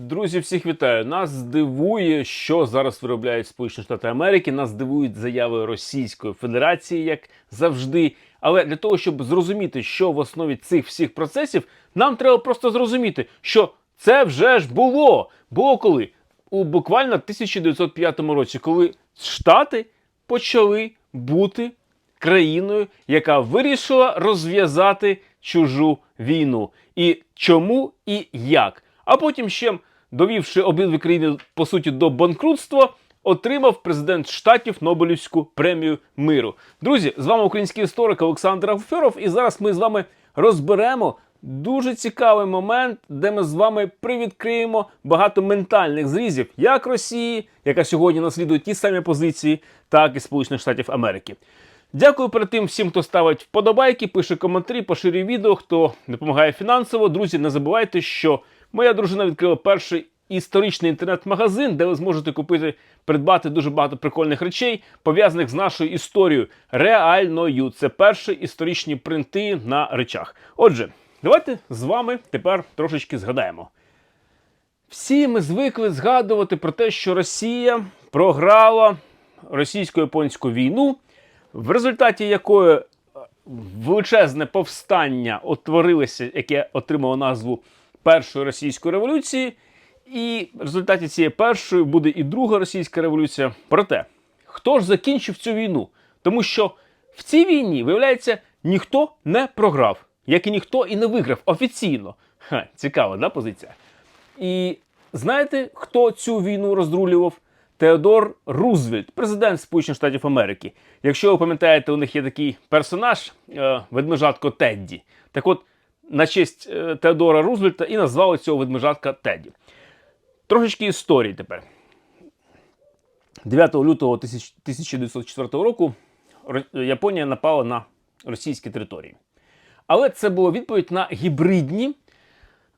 Друзі, всіх вітаю. Нас здивує, що зараз виробляють Сполучені Штати Америки. Нас здивують заяви Російської Федерації, як завжди. Але для того, щоб зрозуміти, що в основі цих всіх процесів, нам треба просто зрозуміти, що це вже ж було. Було коли? У буквально 1905 році, коли Штати почали бути країною, яка вирішила розв'язати чужу війну. І чому і як. А потім ще, довівши обидві країни по суті до банкрутства, отримав президент штатів Нобелівську премію миру. Друзі, з вами український історик Олександр Аферов, і зараз ми з вами розберемо дуже цікавий момент, де ми з вами привідкриємо багато ментальних зрізів як Росії, яка сьогодні наслідує ті самі позиції, так і Сполучених Штатів Америки. Дякую перед тим всім, хто ставить вподобайки, пише коментарі, поширює відео, хто допомагає фінансово. Друзі, не забувайте, що моя дружина відкрила перший історичний інтернет-магазин, де ви зможете купити, придбати дуже багато прикольних речей, пов'язаних з нашою історією реальною. Це перші історичні принти на речах. Отже, давайте з вами тепер трошечки згадаємо. Всі ми звикли згадувати про те, що Росія програла російсько-японську війну, в результаті якої е, величезне повстання утворилося, яке отримало назву Першої російської революції. І в результаті цієї першої буде і друга російська революція. Проте, хто ж закінчив цю війну? Тому що в цій війні, виявляється, ніхто не програв, як і ніхто і не виграв офіційно. Ха, цікава, да, позиція? І знаєте, хто цю війну роздрулював? Теодор Рузвельт, президент Сполучених Штатів Америки. Якщо ви пам'ятаєте, у них є такий персонаж, е, ведмежатко Тедді. Так от, на честь е, Теодора Рузвельта і назвали цього ведмежатка Тедді. Трошечки історії тепер. 9 лютого 1904 року Японія напала на російські території. Але це була відповідь на гібридні е,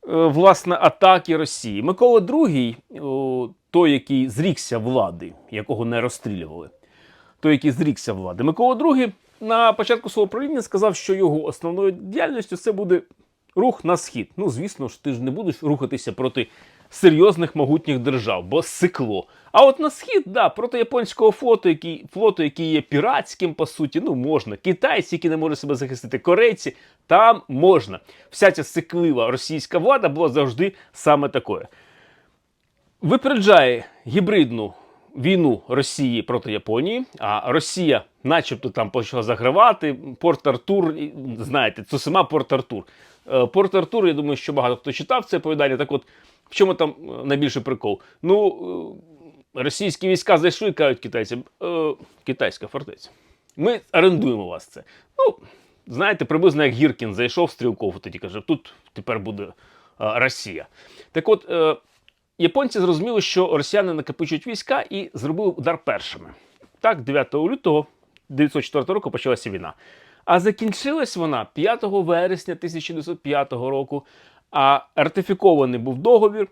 власне атаки Росії. Микола II, той, який зрікся влади, якого не розстрілювали, той, який зрікся влади, Микола II на початку свого правління сказав, що його основною діяльністю це буде рух на схід. Ну, звісно ж, ти ж не будеш рухатися проти серйозних могутніх держав, бо сикло. А от на схід, да, проти японського флоту, який, флоту, який є піратським, по суті, ну можна. Китайці, які не можуть себе захистити, корейці, там можна. Вся ця сиклива російська влада була завжди саме такою. Випереджає гібридну війну Росії проти Японії, а Росія, начебто, там почала загравати. Порт Артур, знаєте, це сама Порт Артур. Е, Порт Артур, я думаю, що багато хто читав це оповідання. Так от, в чому там е, найбільший прикол? Ну, е, російські війська зайшли і кажуть китайцям, китайська фортеця. Ми орендуємо вас це. Ну, знаєте, приблизно як Гіркін зайшов стрілков, тоді каже, тут тепер буде Росія. Так от, японці зрозуміли, що росіяни накопичують війська і зробили удар першими. Так, 9 лютого 1904 року почалася війна. А закінчилась вона 5 вересня 1905 року. А ратифікований був договір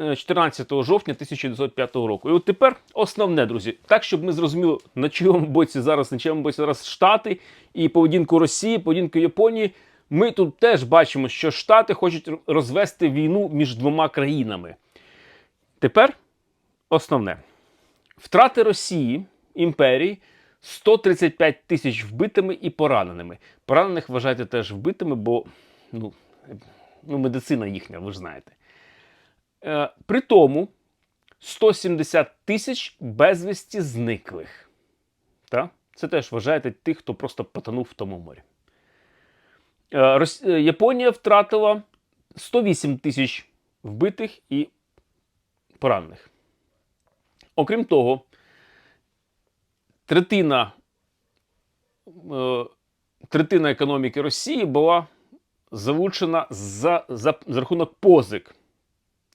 е, 14 жовтня 1905 року. І от тепер основне, друзі, так щоб ми зрозуміли, на чому боці зараз, на чому боці зараз Штати і поведінку Росії, поведінку Японії. Ми тут теж бачимо, що Штати хочуть розвести війну між двома країнами. Тепер основне: втрати Росії імперії 135 тисяч вбитими і пораненими. Поранених вважайте теж вбитими, бо ну, ну, медицина їхня, ви ж знаєте. Е, при тому 170 тисяч безвісті зниклих. Та? Це теж вважаєте тих, хто просто потонув в тому морі. Е, Рос- е, Японія втратила 108 тисяч вбитих і поранених. Окрім того, третина, е, третина економіки Росії була залучена за, за, за рахунок позик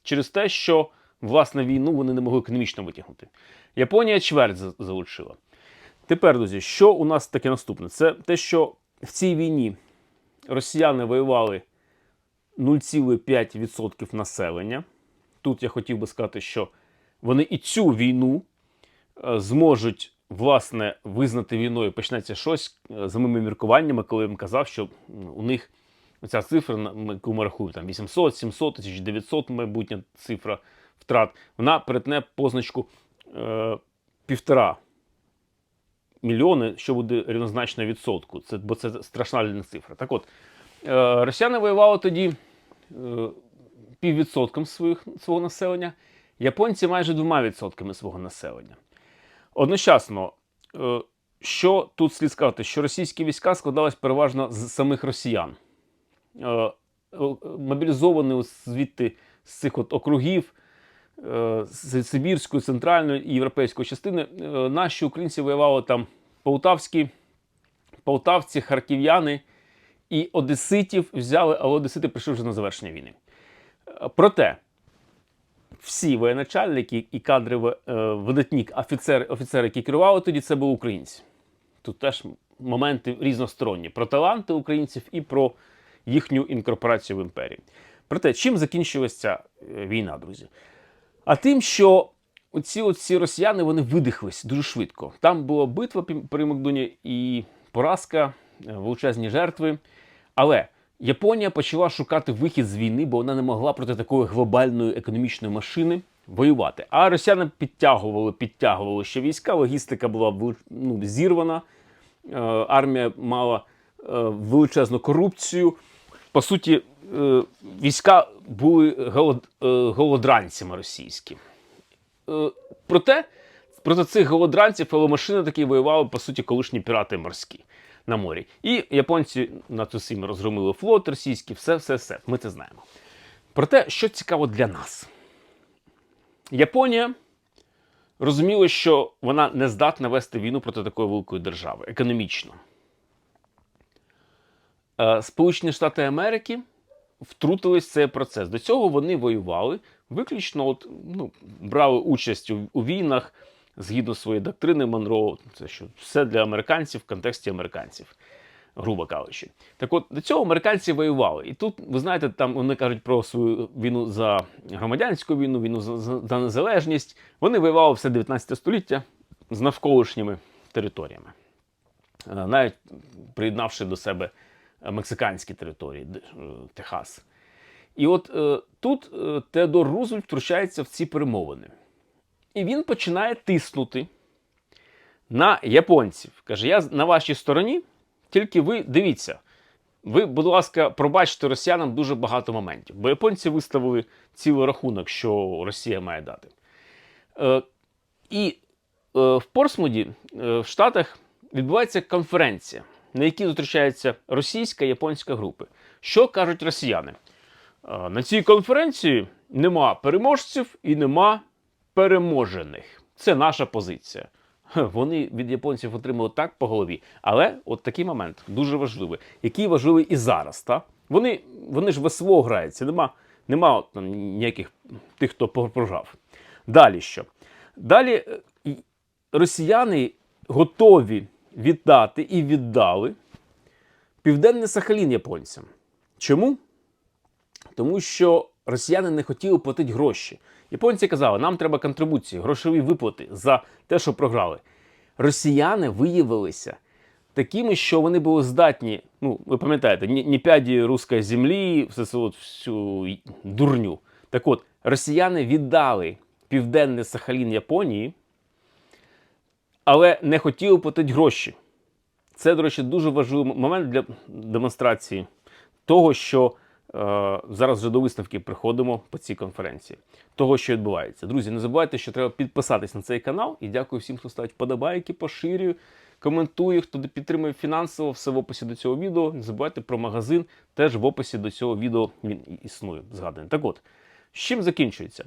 через те, що власне війну вони не могли економічно витягнути. Японія чверть залучила. Тепер, друзі, що у нас таке наступне? Це те, що в цій війні росіяни воювали 0,5% населення. Тут я хотів би сказати, що вони і цю війну е, зможуть власне визнати війною. Почнеться щось е, за моїми міркуваннями, коли я їм казав, що у них Оця цифра, яку ми рахуємо, там 800, 700, 1900, майбутня цифра втрат, вона перетне позначку е, півтора мільйони, що буде рівнозначно відсотку. Це, бо це страшна цифра. Так от, е, росіяни воювали тоді піввідсотком своїх, свого населення, японці майже двома відсотками свого населення. Одночасно, е, що тут слід сказати, що російські війська складались переважно з самих росіян. Е, Мобілізовані звідти з цих от округів е, з Сибірської, центральної і європейської частини, наші українці воювали там полтавські, полтавці, харків'яни і одеситів взяли, але одесити прийшли вже на завершення війни. Проте всі воєначальники і кадрові е, видатні офіцери, офіцери, які керували тоді, це були українці. Тут теж моменти різносторонні про таланти українців і про їхню інкорпорацію в імперії. Проте, чим закінчилася е, війна, друзі? А тим, що оці, оці росіяни вони видихлись дуже швидко. Там була битва при Макдоні і поразка, е, величезні жертви. Але Японія почала шукати вихід з війни, бо вона не могла проти такої глобальної економічної машини воювати. А росіяни підтягували, підтягували ще війська. Логістика була ну, зірвана. Е, армія мала е, величезну корупцію. По суті, е, війська були голод, голодранцями російські. Е, проте проти цих голодранців веломашини такі воювали, по суті, колишні пірати морські на морі. І японці на цю сім'ю розгромили флот російський, все, все, все. Ми це знаємо. Проте, що цікаво для нас, Японія розуміла, що вона не здатна вести війну проти такої великої держави економічно. Е, Сполучені Штати Америки втрутились в цей процес. До цього вони воювали виключно, от, ну, брали участь у війнах згідно своєї доктрини Монро. Це що все для американців в контексті американців, грубо кажучи. Так от до цього американці воювали. І тут, ви знаєте, там вони кажуть про свою війну за громадянську війну, війну за, за, за незалежність. Вони воювали все 19 століття з навколишніми територіями, Е, навіть приєднавши до себе мексиканські території, е, Техас. І от е, тут е, Теодор Рузвельт втручається в ці перемовини. І він починає тиснути на японців. Каже: я на вашій стороні, тільки ви дивіться. Ви, будь ласка, пробачте росіянам дуже багато моментів, бо японці виставили цілий рахунок, що Росія має дати. Е, і е, в Портсмуді, е, в Штатах, відбувається конференція, на якій зустрічаються російська і японська групи. Що кажуть росіяни? Е, На цій конференції нема переможців і нема переможених. Це наша позиція. Вони від японців отримали так по голові. Але от такий момент дуже важливий, який важливий і зараз. Та? Вони, вони ж в СВО граються, нема, нема там, ніяких тих, хто прожав. Далі що? Далі е, росіяни готові віддати і віддали Південний Сахалін японцям. Чому? Тому що росіяни не хотіли платити гроші. Японці казали, нам треба контрибуції, грошові виплати за те, що програли. Росіяни виявилися такими, що вони були здатні, ну, ви пам'ятаєте, ні, п'яді руської землі, все це от всю дурню. Так от, росіяни віддали Південний Сахалін Японії, але не хотіли платити гроші. Це, до речі, дуже важливий момент для демонстрації того, що зараз вже до висновки приходимо по цій конференції, того, що відбувається. Друзі, не забувайте, що треба підписатись на цей канал. І дякую всім, хто ставить вподобайки, поширює, коментує, хто підтримує фінансово, все в описі до цього відео. Не забувайте про магазин, теж в описі до цього відео він існує. Згаданий. Так от, з чим закінчується?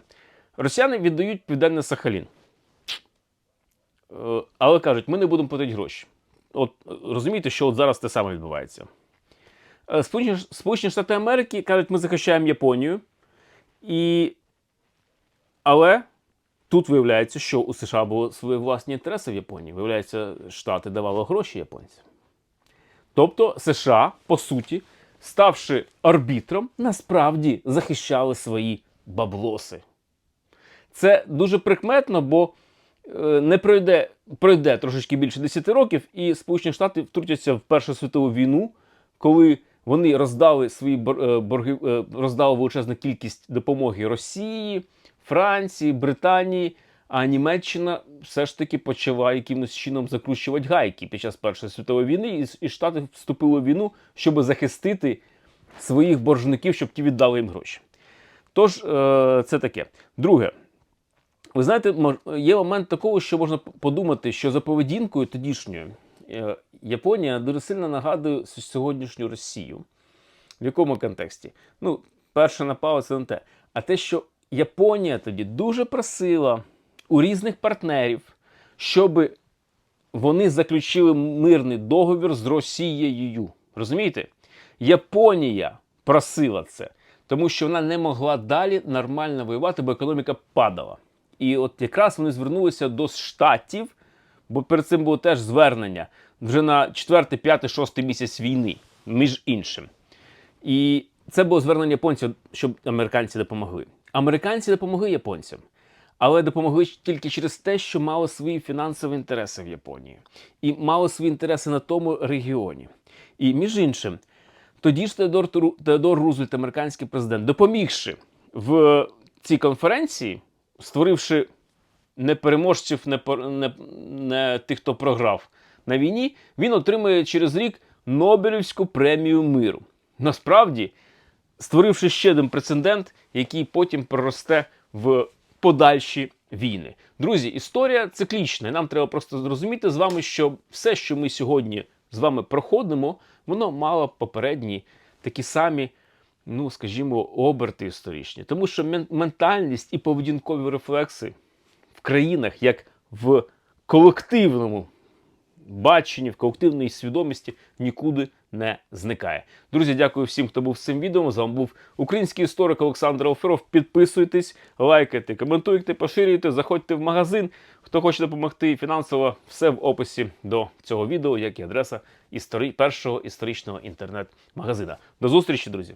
Росіяни віддають Південний Сахалін. Е, Але кажуть, ми не будемо платити гроші. От е, розумієте, що от зараз те саме відбувається. Е, Сполучені, Штати Америки кажуть, ми захищаємо Японію. І... Але тут виявляється, що у США були свої власні інтереси в Японії. Виявляється, Штати давали гроші японцям. Тобто США, по суті, ставши арбітром, насправді захищали свої баблоси. Це дуже прикметно, бо е, не пройде, пройде трошечки більше 10 років, і Сполучені Штати втрутяться в Першу світову війну, коли Вони роздали свої е, борги, е, роздали величезну кількість допомоги Росії, Франції, Британії. А Німеччина все ж таки почала якимось чином закручувати гайки під час Першої світової війни, і, Штати вступили в війну, щоб захистити своїх боржників, щоб ті віддали їм гроші. Тож, е, це таке. Друге, ви знаєте, є момент такого, що можна подумати, що за поведінкою тодішньою Японія дуже сильно нагадує сьогоднішню Росію. В якому контексті? Ну, перше напало це не те. А те, що Японія тоді дуже просила у різних партнерів, щоб вони заключили мирний договір з Росією. Розумієте? Японія просила це, тому що вона не могла далі нормально воювати, бо економіка падала. І от якраз вони звернулися до штатів, бо перед цим було теж звернення вже на 4, 5, 6 місяць війни, між іншим. І це було звернення японців, щоб американці допомогли. Американці допомогли японцям, але допомогли тільки через те, що мали свої фінансові інтереси в Японії і мали свої інтереси на тому регіоні. І між іншим, тоді ж Теодор, Теодор Рузвельт, американський президент, допомігши в цій конференції, створивши не переможців, не, не, не тих, хто програв на війні, він отримує через рік Нобелівську премію миру. Насправді, створивши ще один прецедент, який потім проросте в подальші війни. Друзі, історія циклічна. і Нам треба просто зрозуміти з вами, що все, що ми сьогодні з вами проходимо, воно мало попередні такі самі, ну скажімо, оберти історичні. Тому що ментальність і поведінкові рефлекси в країнах, як в колективному баченні, в колективній свідомості нікуди не зникає. Друзі, дякую всім, хто був з цим відео. З вами був український історик Олександр Оферов. Підписуйтесь, лайкайте, коментуйте, поширюйте, заходьте в магазин. Хто хоче допомогти фінансово, все в описі до цього відео, як і адреса історі... першого історичного інтернет-магазина. До зустрічі, друзі!